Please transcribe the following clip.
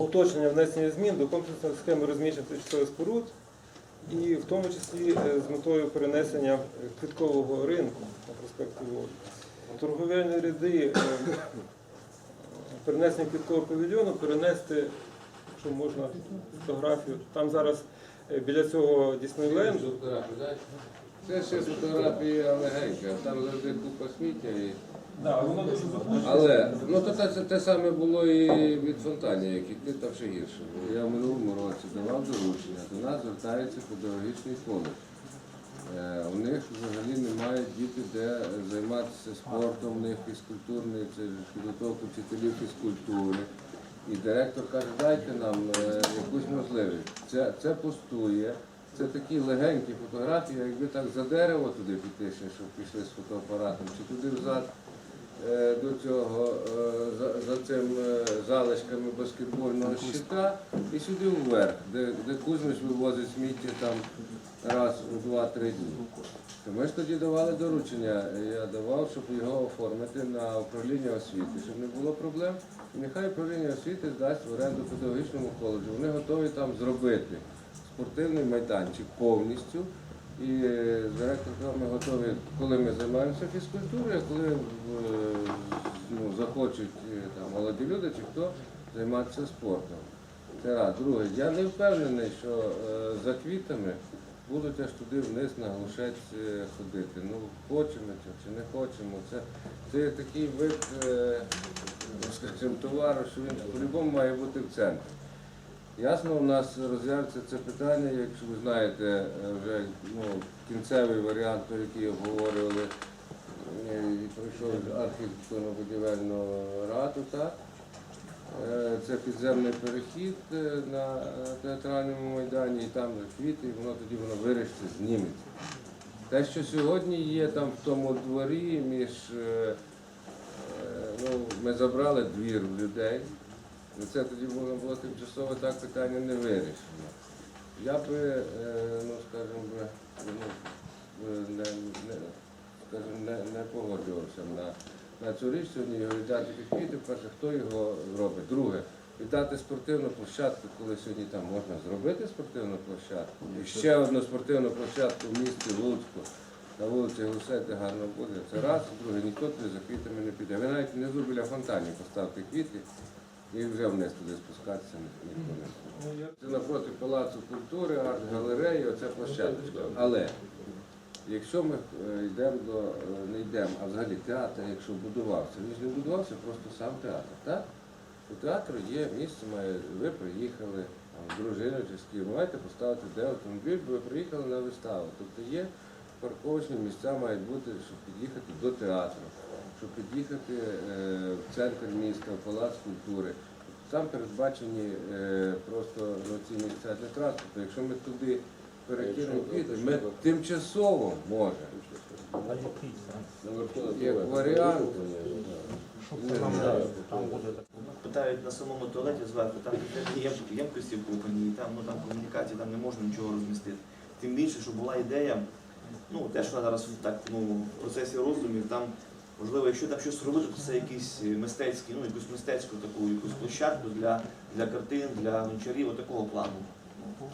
уточнення внесення змін до комплексної схеми розміщення тимчасових споруд, і в тому числі е, з метою перенесення квіткового ринку на проспекті Волі. Торговельні ряди е, перенесення квіткового павільйону перенести, якщо можна, фотографію. Там зараз е, біля цього Діснейленду. Це ще фотографія легенька, там завжди купа сміття. Але ну то те, те саме було і від фонтанів, які ти там ще гірше. Я в минулому році давав доручення, до нас звертається педагогічний коледж. Е, у них взагалі немає діти, де займатися спортом, у них фізкультурний, це підготовка вчителів фізкультури. І директор каже, дайте нам е, якусь можливість. Це, це пустує. Це такі легенькі фотографії, якби так за дерево туди піти, щоб пішли з фотоапаратом, чи туди взад до цього, е, за, за цим е, залишками баскетбольного щита і сюди вверх, де, де Кузьмич вивозить сміття там раз у два-три дні. То ми ж тоді давали доручення, я давав, щоб його оформити на управління освіти, щоб не було проблем. І нехай управління освіти здасть в оренду педагогічному коледжу. Вони готові там зробити спортивний майданчик повністю. І директор сказав, ми готові, коли ми займаємося фізкультурою, а коли е, ну, захочуть е, там, молоді люди чи хто займатися спортом. Це раз. Друге, я не впевнений, що е, за квітами будуть аж туди вниз на глушець е, ходити. Ну, хочемо чи, не хочемо. Це, це такий вид, е, ну, скажімо, товару, що він по-любому має бути в центрі. Ясно, у нас розглянеться це питання, якщо ви знаєте, е, вже ну, кінцевий варіант, той, який обговорювали, е, і пройшов архітектурно-будівельну раду, так? Е, Це підземний перехід на театральному майдані, і там квіти, і воно тоді воно вирішиться, зніметься. Те, що сьогодні є там в тому дворі, між ну, ми забрали двір людей. Ну, Це тоді можна було тимчасово так питання не вирішено. Я би, е, ну скажімо, би, ну, е, не, не, скажімо, не, не погоджувався на, на цю річ сьогодні його віддати під квіти. Перше, хто його робить? Друге, віддати спортивну площадку, коли сьогодні там можна зробити спортивну площадку. І ще одну спортивну площадку в місті Луцьку. На вулиці Гусети гарно буде. Це раз, друге, ніхто туди за квітами не піде. Ви навіть внизу біля фонтанів поставте квіти і вже вниз туди спускатися ніхто не буде. Це напроти Палацу культури, арт-галереї, оця площадочка. Але якщо ми е, йдемо до, е, не йдемо, а взагалі театр, якщо будувався, він ж не будувався просто сам театр, так? У театру є місце, має, ви приїхали, дружиною чи з ким, маєте поставити де автомобіль, бо ви приїхали на виставу. Тобто є парковочні місця мають бути, щоб під'їхати до театру, щоб під'їхати е, в центр міста, в палац культури. Там передбачені е, просто ну, ці місця для транспорту. Якщо ми туди перекинемо квіти, ми тимчасово можемо. Як варіант. Питають на самому туалеті зверху, там ємкості вкопані, і там, ну, там комунікації там не можна нічого розмістити. Тим більше, що була ідея, ну те, що зараз так ну, в процесі роздумів, там можливо, якщо там щось робити, то це якийсь мистецький, ну якусь мистецьку таку якусь площадку для, для картин, для гончарів, такого плану. Ну,